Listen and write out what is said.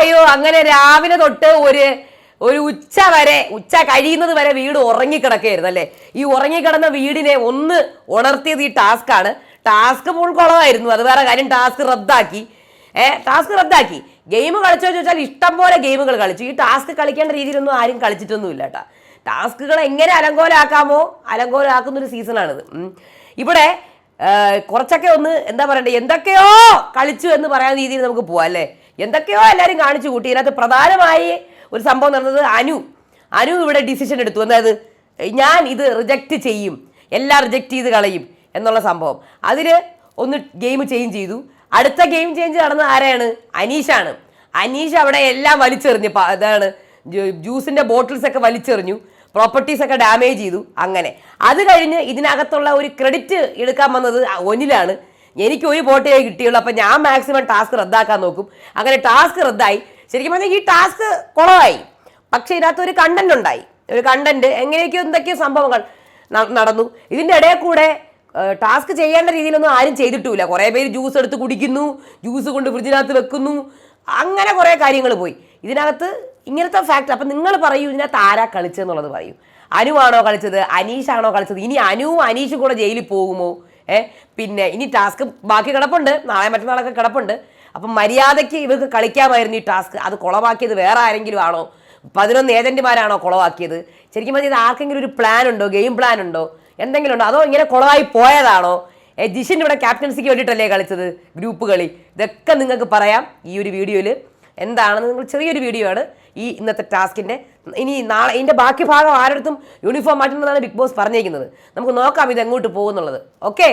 അയ്യോ അങ്ങനെ രാവിലെ തൊട്ട് ഒരു ഒരു ഉച്ച വരെ ഉച്ച കഴിയുന്നത് വരെ വീട് ഉറങ്ങിക്കിടക്കുകയായിരുന്നു അല്ലേ ഈ ഉറങ്ങിക്കിടന്ന വീടിനെ ഒന്ന് ഉണർത്തിയത് ഈ ടാസ്ക് ആണ് ടാസ്ക് ഫുൾ കുളമായിരുന്നു. അത് വേറെ കാര്യം. ടാസ്ക് റദ്ദാക്കി. ഏ ടാസ്ക് റദ്ദാക്കി. ഗെയിം കളിച്ചോ ചോദിച്ചാൽ ഇഷ്ടം പോലെ ഗെയിമുകൾ കളിച്ചു. ഈ ടാസ്ക് കളിക്കേണ്ട രീതിയിലൊന്നും ആരും കളിച്ചിട്ടൊന്നുമില്ല കേട്ടോ ടാസ്കുകൾ എങ്ങനെ അലങ്കോലാക്കാമോ? അലങ്കോലാക്കുന്ന ഒരു സീസണാണിത്. ഇവിടെ കുറച്ചൊക്കെ ഒന്ന് എന്താ പറയണ്ടേ? എന്തൊക്കെയോ കളിച്ചു എന്ന് പറയാൻ രീതിയിൽ നമുക്ക് പോവാം അല്ലേ? എന്തൊക്കെയോ എല്ലാവരും കാണിച്ചു കൂട്ടി. ഇതിനകത്ത് പ്രധാനമായി ഒരു സംഭവം നടന്നത് അനു. അനു ഇവിടെ ഡിസിഷൻ എടുത്തു. അതായത് ഞാൻ ഇത് റിജക്റ്റ് ചെയ്യും. എല്ലാം റിജക്റ്റ് ചെയ്ത് കളയും എന്നുള്ള സംഭവം. അതിൽ ഒന്ന് ഗെയിം ചേഞ്ച് ചെയ്തു. അടുത്ത ഗെയിം ചേഞ്ച് നടന്ന ആരെയാണ് അനീഷാണ്. അനീഷ് അവിടെ എല്ലാം വലിച്ചെറിഞ്ഞു. അതാണ് ഇതാണ് ജ്യൂ- ജ്യൂസിന്റെ ബോട്ടിൽസ് ഒക്കെ വലിച്ചെറിഞ്ഞു. പ്രോപ്പർട്ടീസ് ഒക്കെ ഡാമേജ് ചെയ്തു. അങ്ങനെ. അത് കഴിഞ്ഞ് ഇതിനകത്തുള്ള ഒരു ക്രെഡിറ്റ് എടുക്കാൻ വന്നത് ഒനിലാണ്. എനിക്ക് ഒരു വോട്ടേ കിട്ടിയുള്ളൂ. അപ്പം ഞാൻ മാക്സിമം ടാസ്ക് റദ്ദാക്കാൻ നോക്കും. അങ്ങനെ ടാസ്ക് റദ്ദായി. ശരിക്കും പറഞ്ഞാൽ ഈ ടാസ്ക് കുളമായി പക്ഷേ ഇതിനകത്ത് ഒരു കണ്ടന്റ് ഉണ്ടായി. ഒരു കണ്ടന്റ് എങ്ങനെയൊക്കെയോ എന്തൊക്കെയോ സംഭവങ്ങൾ നടന്നു. ഇതിന്റെ ഇടയിൽ കൂടെ ടാസ്ക് ചെയ്യേണ്ട രീതിയിലൊന്നും ആരും ചെയ്തിട്ടില്ല കുറേ പേര് ജ്യൂസ് എടുത്ത് കുടിക്കുന്നു ജ്യൂസ് കൊണ്ട് ഫ്രിഡ്ജിനകത്ത് വെക്കുന്നു. അങ്ങനെ കുറേ കാര്യങ്ങൾ പോയി. ഇതിനകത്ത് ഇങ്ങനത്തെ ഫാക്ടർ അപ്പം നിങ്ങൾ പറയൂ ഇതിനകത്ത് ആരാ കളിച്ചതെന്നുള്ളത് പറയൂ. അനുവാണോ കളിച്ചത്? അനീഷാണോ കളിച്ചത്? ഇനി അനുവും അനീഷും കൂടെ ജയിലിൽ പോകുമോ? ഏ പിന്നെ ഇനി ടാസ്ക് ബാക്കി കിടപ്പുണ്ട്. നാളെ മറ്റന്നാളൊക്കെ കിടപ്പുണ്ട്. അപ്പം മര്യാദയ്ക്ക് ഇവർക്ക് കളിക്കാമായിരുന്നു ഈ ടാസ്ക് അത് കുളമാക്കിയത് വേറെ ആരെങ്കിലും ആണോ? പതിനൊന്ന് ഏജന്റുമാരാണോ കുളമാക്കിയത് ശരിക്കും പറഞ്ഞാൽ ഇത് ആർക്കെങ്കിലും ഒരു പ്ലാൻ ഉണ്ടോ? ഗെയിം പ്ലാൻ ഉണ്ടോ? എന്തെങ്കിലും ഉണ്ടോ? അതോ ഇങ്ങനെ കുളമായി പോയതാണോ? ജിഷിൻ ഇവിടെ ക്യാപ്റ്റൻസിക്ക് വേണ്ടിയിട്ടല്ലേ കളിച്ചത് ഗ്രൂപ്പ് കളി? ഇതൊക്കെ നിങ്ങൾക്ക് പറയാം ഈ ഒരു വീഡിയോയിൽ എന്താണെന്ന് നിങ്ങൾ ചെറിയൊരു വീഡിയോ ആണ്. ഈ ഇന്നത്തെ ടാസ്കിന്റെ ഇനി നാളെ ഇതിന്റെ ബാക്കി ഭാഗം ആരുടെ യൂണിഫോം മാറ്റുന്നതാണ് ബിഗ് ബോസ് പറഞ്ഞേക്കുന്നത്. നമുക്ക് നോക്കാം ഇത് എങ്ങോട്ട് പോകുന്നുള്ളത്. ഓക്കെ